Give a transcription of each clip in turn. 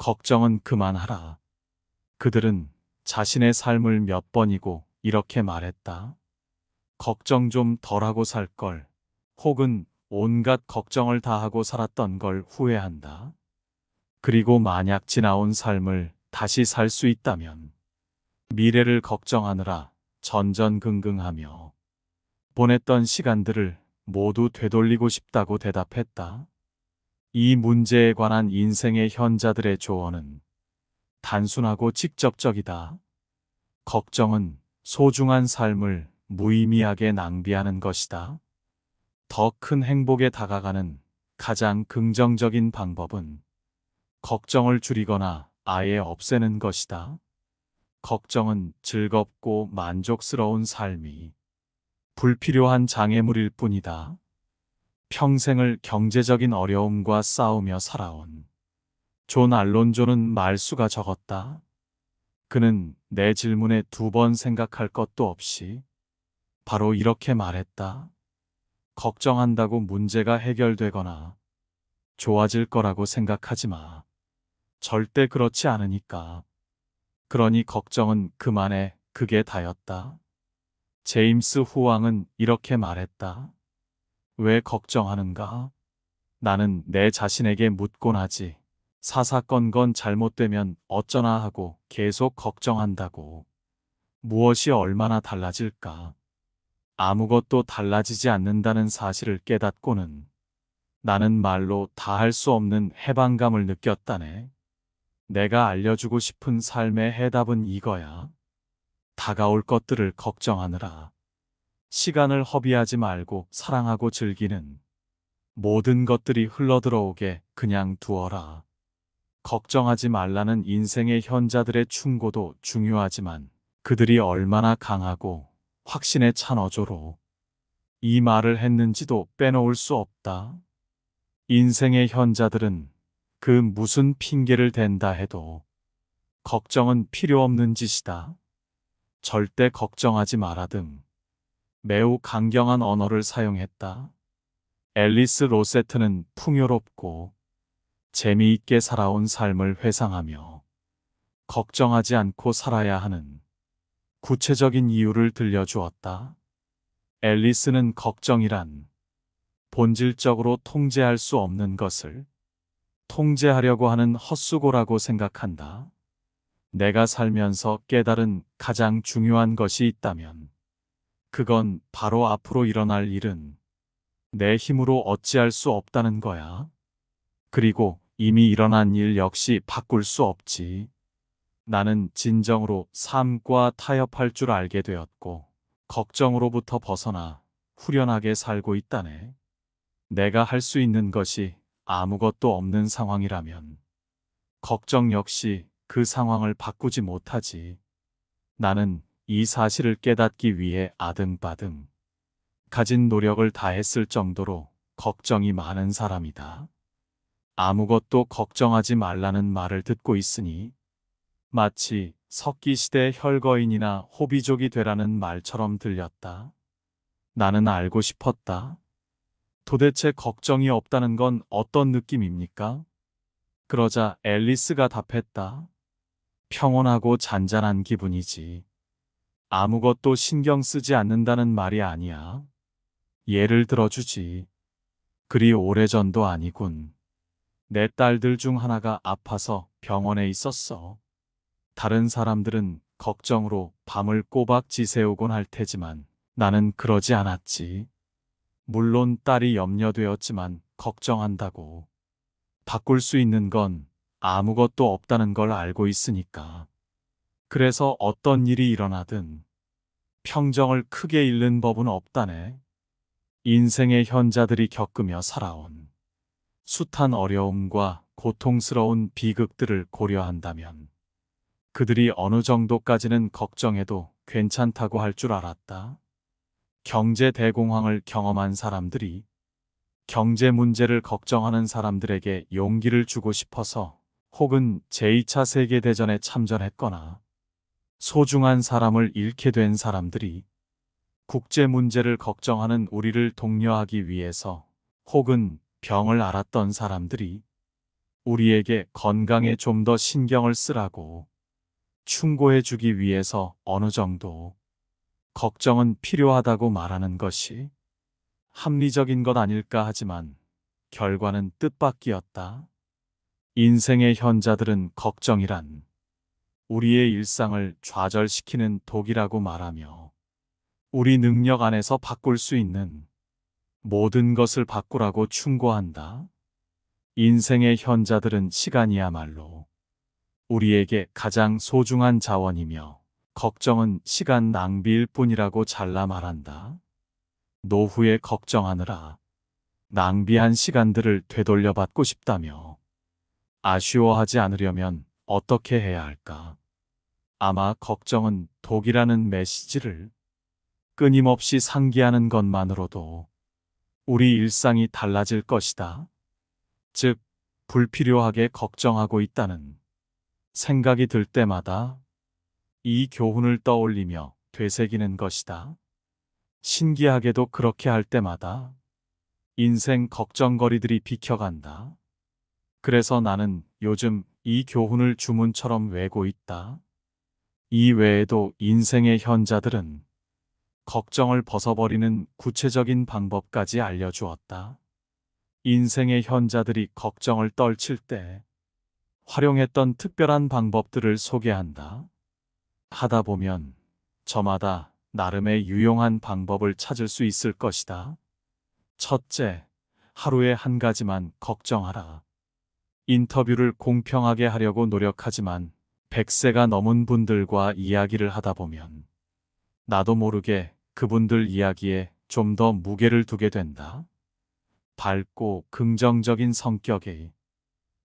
걱정은 그만하라. 그들은 자신의 삶을 몇 번이고 이렇게 말했다. 걱정 좀 덜하고 살 걸. 혹은 온갖 걱정을 다 하고 살았던 걸 후회한다. 그리고 만약 지나온 삶을 다시 살 수 있다면 미래를 걱정하느라 전전긍긍하며 보냈던 시간들을 모두 되돌리고 싶다고 대답했다. 이 문제에 관한 인생의 현자들의 조언은 단순하고 직접적이다. 걱정은 소중한 삶을 무의미하게 낭비하는 것이다. 더 큰 행복에 다가가는 가장 긍정적인 방법은 걱정을 줄이거나 아예 없애는 것이다. 걱정은 즐겁고 만족스러운 삶이 불필요한 장애물일 뿐이다. 평생을 경제적인 어려움과 싸우며 살아온 존 알론조는 말수가 적었다. 그는 내 질문에 두 번 생각할 것도 없이 바로 이렇게 말했다. 걱정한다고 문제가 해결되거나 좋아질 거라고 생각하지 마. 절대 그렇지 않으니까. 그러니 걱정은 그만해 그게 다였다. 제임스 후왕은 이렇게 말했다. 왜 걱정하는가? 나는 내 자신에게 묻곤 하지. 사사건건 잘못되면 어쩌나 하고 계속 걱정한다고. 무엇이 얼마나 달라질까? 아무것도 달라지지 않는다는 사실을 깨닫고는 나는 말로 다 할 수 없는 해방감을 느꼈다네. 내가 알려주고 싶은 삶의 해답은 이거야. 다가올 것들을 걱정하느라. 시간을 허비하지 말고 사랑하고 즐기는 모든 것들이 흘러들어오게 그냥 두어라. 걱정하지 말라는 인생의 현자들의 충고도 중요하지만 그들이 얼마나 강하고 확신에 찬 어조로 이 말을 했는지도 빼놓을 수 없다. 인생의 현자들은 그 무슨 핑계를 댄다 해도 걱정은 필요 없는 짓이다. 절대 걱정하지 마라 등 매우 강경한 언어를 사용했다. 앨리스 로세트는 풍요롭고 재미있게 살아온 삶을 회상하며 걱정하지 않고 살아야 하는 구체적인 이유를 들려주었다. 앨리스는 걱정이란 본질적으로 통제할 수 없는 것을 통제하려고 하는 헛수고라고 생각한다. 내가 살면서 깨달은 가장 중요한 것이 있다면 그건 바로 앞으로 일어날 일은 내 힘으로 어찌할 수 없다는 거야. 그리고 이미 일어난 일 역시 바꿀 수 없지. 나는 진정으로 삶과 타협할 줄 알게 되었고, 걱정으로부터 벗어나 후련하게 살고 있다네. 내가 할 수 있는 것이 아무것도 없는 상황이라면, 걱정 역시 그 상황을 바꾸지 못하지. 나는 이 사실을 깨닫기 위해 아등바등 가진 노력을 다했을 정도로 걱정이 많은 사람이다. 아무것도 걱정하지 말라는 말을 듣고 있으니 마치 석기시대 혈거인이나 호비족이 되라는 말처럼 들렸다. 나는 알고 싶었다. 도대체 걱정이 없다는 건 어떤 느낌입니까? 그러자 앨리스가 답했다. 평온하고 잔잔한 기분이지. 아무것도 신경 쓰지 않는다는 말이 아니야. 예를 들어주지. 그리 오래전도 아니군. 내 딸들 중 하나가 아파서 병원에 있었어. 다른 사람들은 걱정으로 밤을 꼬박 지새우곤 할 테지만 나는 그러지 않았지. 물론 딸이 염려되었지만 걱정한다고. 바꿀 수 있는 건 아무것도 없다는 걸 알고 있으니까. 그래서 어떤 일이 일어나든 평정을 크게 잃는 법은 없다네. 인생의 현자들이 겪으며 살아온 숱한 어려움과 고통스러운 비극들을 고려한다면 그들이 어느 정도까지는 걱정해도 괜찮다고 할 줄 알았다. 경제 대공황을 경험한 사람들이 경제 문제를 걱정하는 사람들에게 용기를 주고 싶어서 혹은 제2차 세계대전에 참전했거나 소중한 사람을 잃게 된 사람들이 국제 문제를 걱정하는 우리를 독려하기 위해서 혹은 병을 앓았던 사람들이 우리에게 건강에 좀 더 신경을 쓰라고 충고해 주기 위해서 어느 정도 걱정은 필요하다고 말하는 것이 합리적인 것 아닐까 하지만 결과는 뜻밖이었다. 인생의 현자들은 걱정이란 우리의 일상을 좌절시키는 독이라고 말하며 우리 능력 안에서 바꿀 수 있는 모든 것을 바꾸라고 충고한다. 인생의 현자들은 시간이야말로 우리에게 가장 소중한 자원이며 걱정은 시간 낭비일 뿐이라고 잘라 말한다. 노후에 걱정하느라 낭비한 시간들을 되돌려 받고 싶다며 아쉬워하지 않으려면 어떻게 해야 할까? 아마 걱정은 독이라는 메시지를 끊임없이 상기하는 것만으로도 우리 일상이 달라질 것이다. 즉, 불필요하게 걱정하고 있다는 생각이 들 때마다 이 교훈을 떠올리며 되새기는 것이다. 신기하게도 그렇게 할 때마다 인생 걱정거리들이 비켜간다. 그래서 나는 요즘 이 교훈을 주문처럼 외고 있다. 이 외에도 인생의 현자들은 걱정을 벗어버리는 구체적인 방법까지 알려주었다. 인생의 현자들이 걱정을 떨칠 때 활용했던 특별한 방법들을 소개한다. 하다 보면 저마다 나름의 유용한 방법을 찾을 수 있을 것이다. 첫째, 하루에 한 가지만 걱정하라. 인터뷰를 공평하게 하려고 노력하지만 100세가 넘은 분들과 이야기를 하다 보면 나도 모르게 그분들 이야기에 좀 더 무게를 두게 된다. 밝고 긍정적인 성격의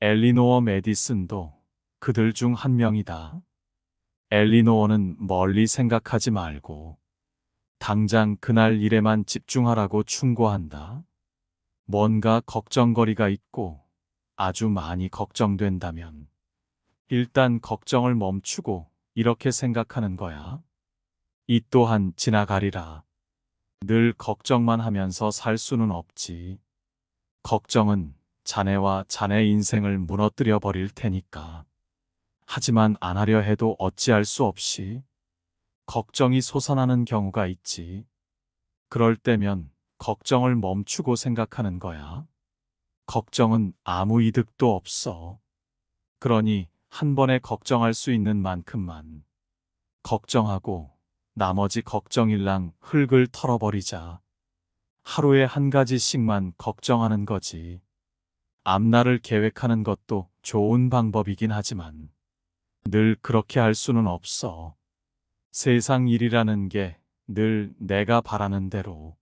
엘리노어 메디슨도 그들 중 한 명이다. 엘리노어는 멀리 생각하지 말고 당장 그날 일에만 집중하라고 충고한다. 뭔가 걱정거리가 있고 아주 많이 걱정된다면 일단 걱정을 멈추고 이렇게 생각하는 거야. 이 또한 지나가리라. 늘 걱정만 하면서 살 수는 없지. 걱정은 자네와 자네 인생을 무너뜨려 버릴 테니까. 하지만 안 하려 해도 어찌할 수 없이 걱정이 솟아나는 경우가 있지. 그럴 때면 걱정을 멈추고 생각하는 거야. 걱정은 아무 이득도 없어. 그러니 한 번에 걱정할 수 있는 만큼만 걱정하고 나머지 걱정일랑 흙을 털어버리자. 하루에 한 가지씩만 걱정하는 거지. 앞날을 계획하는 것도 좋은 방법이긴 하지만 늘 그렇게 할 수는 없어. 세상 일이라는 게 늘 내가 바라는 대로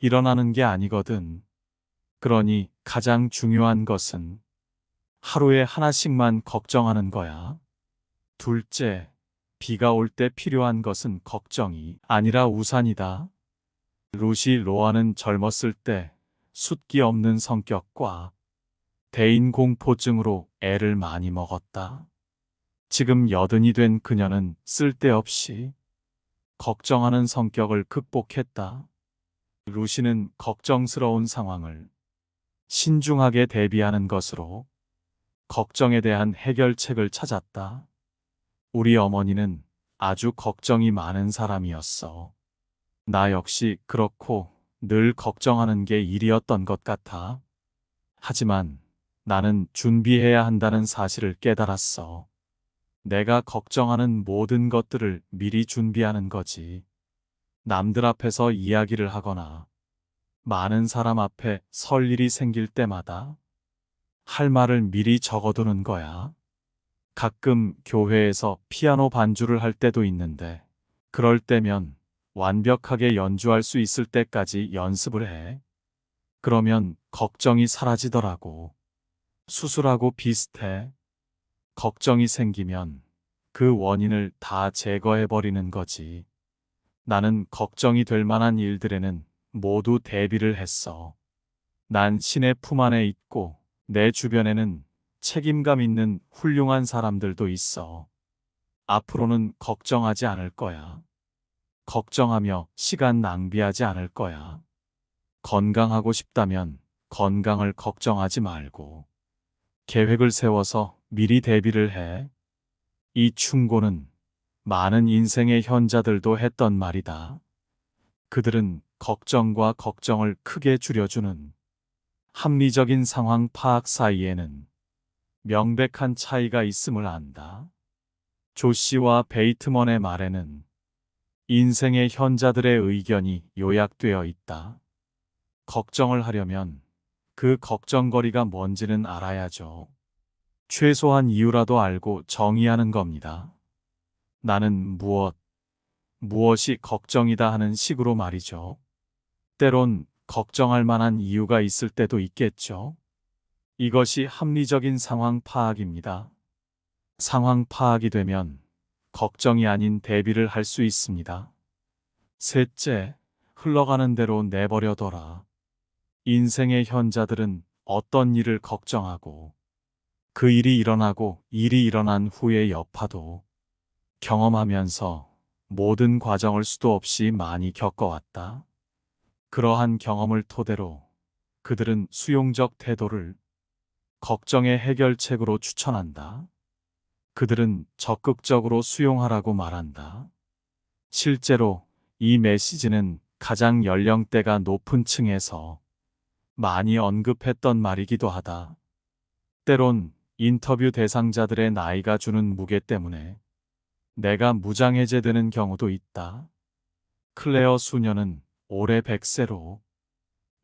일어나는 게 아니거든. 그러니 가장 중요한 것은 하루에 하나씩만 걱정하는 거야. 둘째, 비가 올 때 필요한 것은 걱정이 아니라 우산이다. 루시 로아는 젊었을 때 숫기 없는 성격과 대인 공포증으로 애를 많이 먹었다. 지금 여든이 된 그녀는 쓸데없이 걱정하는 성격을 극복했다. 루시는 걱정스러운 상황을 신중하게 대비하는 것으로 걱정에 대한 해결책을 찾았다. 우리 어머니는 아주 걱정이 많은 사람이었어. 나 역시 그렇고 늘 걱정하는 게 일이었던 것 같아. 하지만 나는 준비해야 한다는 사실을 깨달았어. 내가 걱정하는 모든 것들을 미리 준비하는 거지. 남들 앞에서 이야기를 하거나 많은 사람 앞에 설 일이 생길 때마다 할 말을 미리 적어두는 거야. 가끔 교회에서 피아노 반주를 할 때도 있는데 그럴 때면 완벽하게 연주할 수 있을 때까지 연습을 해. 그러면 걱정이 사라지더라고. 수술하고 비슷해. 걱정이 생기면 그 원인을 다 제거해버리는 거지. 나는 걱정이 될 만한 일들에는 모두 대비를 했어. 난 신의 품 안에 있고 내 주변에는 책임감 있는 훌륭한 사람들도 있어. 앞으로는 걱정하지 않을 거야. 걱정하며 시간 낭비하지 않을 거야. 건강하고 싶다면 건강을 걱정하지 말고 계획을 세워서 미리 대비를 해. 이 충고는 많은 인생의 현자들도 했던 말이다. 그들은 걱정과 걱정을 크게 줄여주는 합리적인 상황 파악 사이에는 명백한 차이가 있음을 안다. 조 씨와 베이트먼의 말에는 인생의 현자들의 의견이 요약되어 있다. 걱정을 하려면 그 걱정거리가 뭔지는 알아야죠. 최소한 이유라도 알고 정의하는 겁니다. 나는 무엇, 무엇이 걱정이다 하는 식으로 말이죠. 때론 걱정할 만한 이유가 있을 때도 있겠죠. 이것이 합리적인 상황 파악입니다. 상황 파악이 되면 걱정이 아닌 대비를 할 수 있습니다. 셋째, 흘러가는 대로 내버려둬라. 인생의 현자들은 어떤 일을 걱정하고 그 일이 일어나고 일이 일어난 후의 여파도 경험하면서 모든 과정을 수도 없이 많이 겪어왔다. 그러한 경험을 토대로 그들은 수용적 태도를 걱정의 해결책으로 추천한다. 그들은 적극적으로 수용하라고 말한다. 실제로 이 메시지는 가장 연령대가 높은 층에서 많이 언급했던 말이기도 하다. 때론 인터뷰 대상자들의 나이가 주는 무게 때문에 내가 무장해제되는 경우도 있다. 클레어 수녀는 올해 100세로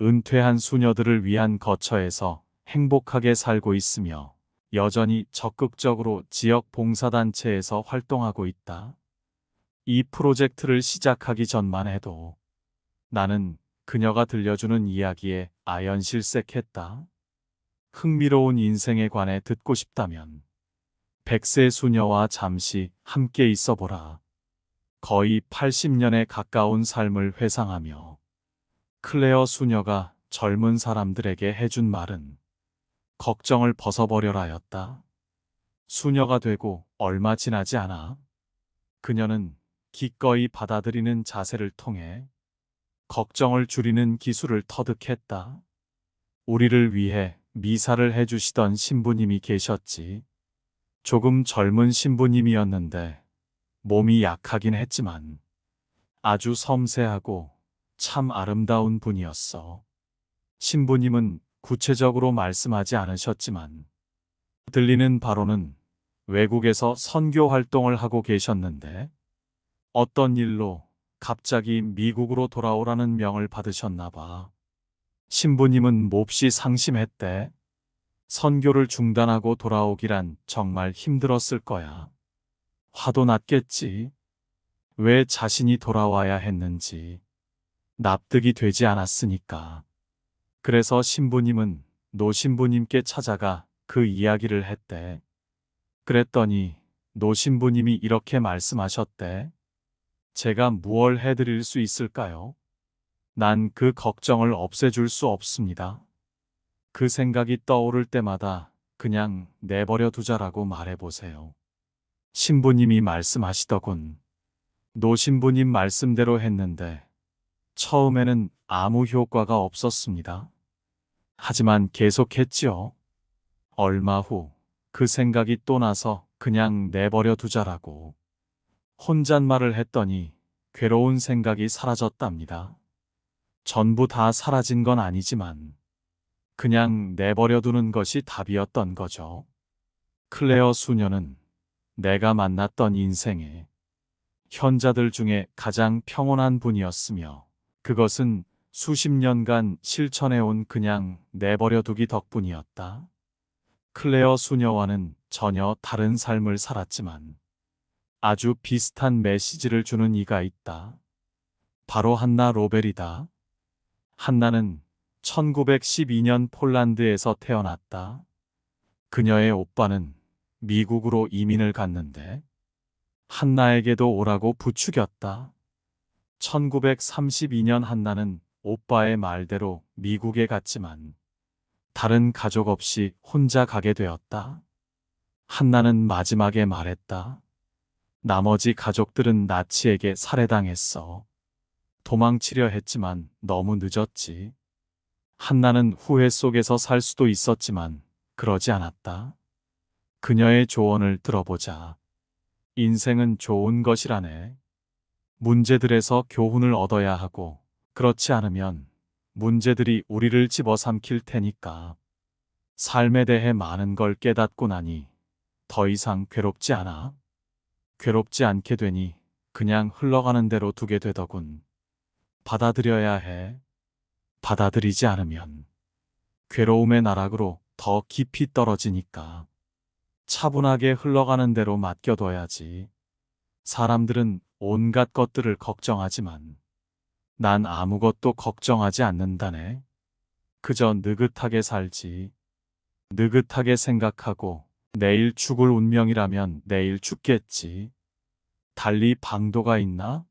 은퇴한 수녀들을 위한 거처에서 행복하게 살고 있으며 여전히 적극적으로 지역 봉사단체에서 활동하고 있다. 이 프로젝트를 시작하기 전만 해도 나는 그녀가 들려주는 이야기에 아연실색했다. 흥미로운 인생에 관해 듣고 싶다면 백세 수녀와 잠시 함께 있어 보라. 거의 80년에 가까운 삶을 회상하며 클레어 수녀가 젊은 사람들에게 해준 말은 걱정을 벗어버려라였다. 수녀가 되고 얼마 지나지 않아 그녀는 기꺼이 받아들이는 자세를 통해 걱정을 줄이는 기술을 터득했다. 우리를 위해 미사를 해주시던 신부님이 계셨지. 조금 젊은 신부님이었는데 몸이 약하긴 했지만 아주 섬세하고 참 아름다운 분이었어. 신부님은 구체적으로 말씀하지 않으셨지만 들리는 바로는 외국에서 선교 활동을 하고 계셨는데 어떤 일로 갑자기 미국으로 돌아오라는 명을 받으셨나 봐. 신부님은 몹시 상심했대. 선교를 중단하고 돌아오기란 정말 힘들었을 거야. 화도 났겠지. 왜 자신이 돌아와야 했는지 납득이 되지 않았으니까. 그래서 신부님은 노 신부님께 찾아가 그 이야기를 했대. 그랬더니 노 신부님이 이렇게 말씀하셨대. 제가 무얼 해드릴 수 있을까요? 난 그 걱정을 없애줄 수 없습니다. 그 생각이 떠오를 때마다 그냥 내버려 두자라고 말해보세요. 신부님이 말씀하시더군. 노 신부님 말씀대로 했는데 처음에는 아무 효과가 없었습니다. 하지만 계속했지요. 얼마 후 그 생각이 또 나서 그냥 내버려 두자라고 혼잣말을 했더니 괴로운 생각이 사라졌답니다. 전부 다 사라진 건 아니지만 그냥 내버려 두는 것이 답이었던 거죠. 클레어 수녀는 내가 만났던 인생에 현자들 중에 가장 평온한 분이었으며 그것은 수십 년간 실천해온 그냥 내버려 두기 덕분이었다. 클레어 수녀와는 전혀 다른 삶을 살았지만 아주 비슷한 메시지를 주는 이가 있다. 바로 한나 로벨이다. 한나는 1912년 폴란드에서 태어났다. 그녀의 오빠는 미국으로 이민을 갔는데 한나에게도 오라고 부추겼다. 1932년 한나는 오빠의 말대로 미국에 갔지만 다른 가족 없이 혼자 가게 되었다. 한나는 마지막에 말했다. 나머지 가족들은 나치에게 살해당했어. 도망치려 했지만 너무 늦었지. 한나는 후회 속에서 살 수도 있었지만 그러지 않았다. 그녀의 조언을 들어보자. 인생은 좋은 것이라네. 문제들에서 교훈을 얻어야 하고, 그렇지 않으면 문제들이 우리를 집어삼킬 테니까. 삶에 대해 많은 걸 깨닫고 나니 더 이상 괴롭지 않아. 괴롭지 않게 되니 그냥 흘러가는 대로 두게 되더군. 받아들여야 해. 받아들이지 않으면 괴로움의 나락으로 더 깊이 떨어지니까. 차분하게 흘러가는 대로 맡겨둬야지. 사람들은 온갖 것들을 걱정하지만 난 아무것도 걱정하지 않는다네. 그저 느긋하게 살지. 느긋하게 생각하고 내일 죽을 운명이라면 내일 죽겠지. 달리 방도가 있나?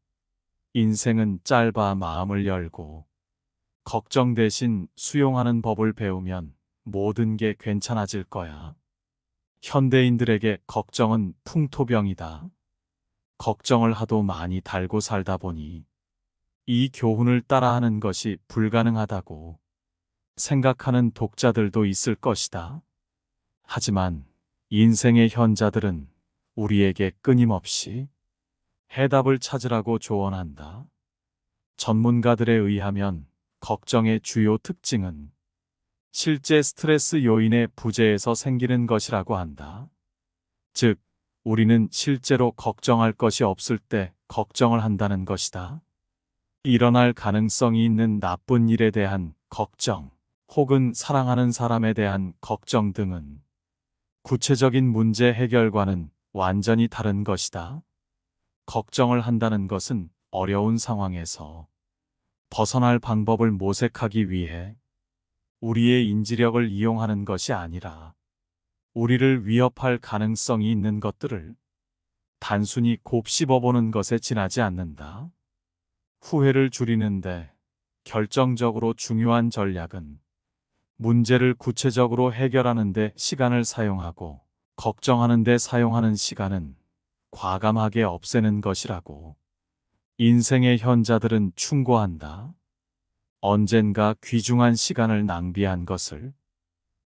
인생은 짧아 마음을 열고 걱정 대신 수용하는 법을 배우면 모든 게 괜찮아질 거야. 현대인들에게 걱정은 풍토병이다. 걱정을 하도 많이 달고 살다 보니 이 교훈을 따라하는 것이 불가능하다고 생각하는 독자들도 있을 것이다. 하지만 인생의 현자들은 우리에게 끊임없이 해답을 찾으라고 조언한다. 전문가들에 의하면 걱정의 주요 특징은 실제 스트레스 요인의 부재에서 생기는 것이라고 한다. 즉, 우리는 실제로 걱정할 것이 없을 때 걱정을 한다는 것이다. 일어날 가능성이 있는 나쁜 일에 대한 걱정, 혹은 사랑하는 사람에 대한 걱정 등은 구체적인 문제 해결과는 완전히 다른 것이다. 걱정을 한다는 것은 어려운 상황에서 벗어날 방법을 모색하기 위해 우리의 인지력을 이용하는 것이 아니라 우리를 위협할 가능성이 있는 것들을 단순히 곱씹어보는 것에 지나지 않는다. 후회를 줄이는데 결정적으로 중요한 전략은 문제를 구체적으로 해결하는 데 시간을 사용하고 걱정하는 데 사용하는 시간은 과감하게 없애는 것이라고. 인생의 현자들은 충고한다. 언젠가 귀중한 시간을 낭비한 것을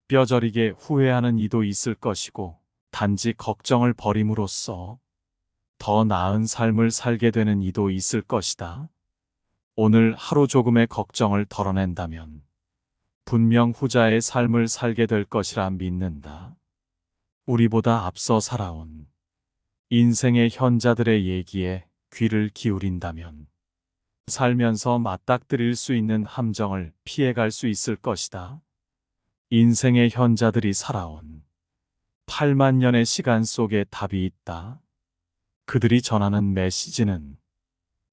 뼈저리게 후회하는 이도 있을 것이고 단지 걱정을 버림으로써 더 나은 삶을 살게 되는 이도 있을 것이다. 오늘 하루 조금의 걱정을 덜어낸다면 분명 후자의 삶을 살게 될 것이라 믿는다. 우리보다 앞서 살아온 인생의 현자들의 얘기에 귀를 기울인다면 살면서 맞닥뜨릴 수 있는 함정을 피해갈 수 있을 것이다. 인생의 현자들이 살아온 8만 년의 시간 속에 답이 있다. 그들이 전하는 메시지는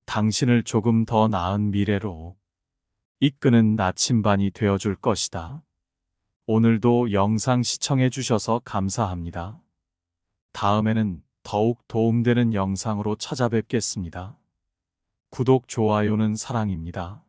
당신을 조금 더 나은 미래로 이끄는 나침반이 되어줄 것이다. 오늘도 영상 시청해 주셔서 감사합니다. 다음에는 더욱 도움되는 영상으로 찾아뵙겠습니다. 구독, 좋아요는 사랑입니다.